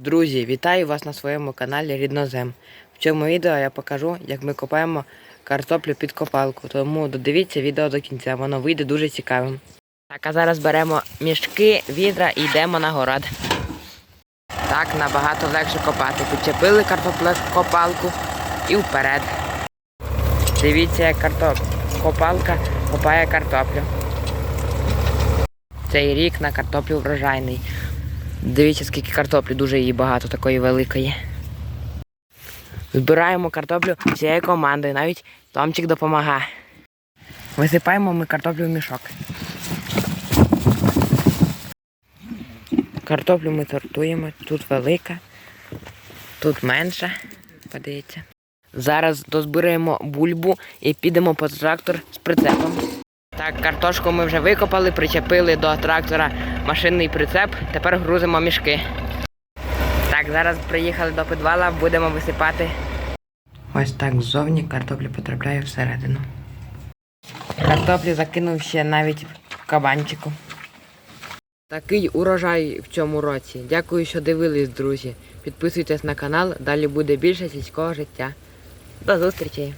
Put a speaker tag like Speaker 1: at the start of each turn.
Speaker 1: Друзі, вітаю вас на своєму каналі Ріднозем. В цьому відео я покажу, як ми копаємо картоплю під копалку. Тому додивіться відео до кінця, воно вийде дуже цікавим. Так, а зараз беремо мішки, відра і йдемо на город. Так набагато легше копати. Підчепили картоплю копалку і вперед. Дивіться, як картоп... копалка копає картоплю. Цей рік на картоплю врожайний. Дивіться, скільки картоплі, дуже її багато, такої великої. Збираємо картоплю всією командою, навіть Томчик допомагає. Висипаємо ми картоплю в мішок. Картоплю ми сортуємо, тут велика, тут менша. Подивіться. Зараз дозбираємо бульбу і підемо по трактор з прицепом. Так, картошку ми вже викопали, причепили до трактора машинний прицеп, тепер грузимо мішки. Так, зараз приїхали до підвала, будемо висипати. Ось так ззовні картопля потрапляє всередину. Картоплю закинув ще навіть в кабанчику. Такий урожай в цьому році. Дякую, що дивились, друзі. Підписуйтесь на канал, далі буде більше сільського життя. До зустрічі!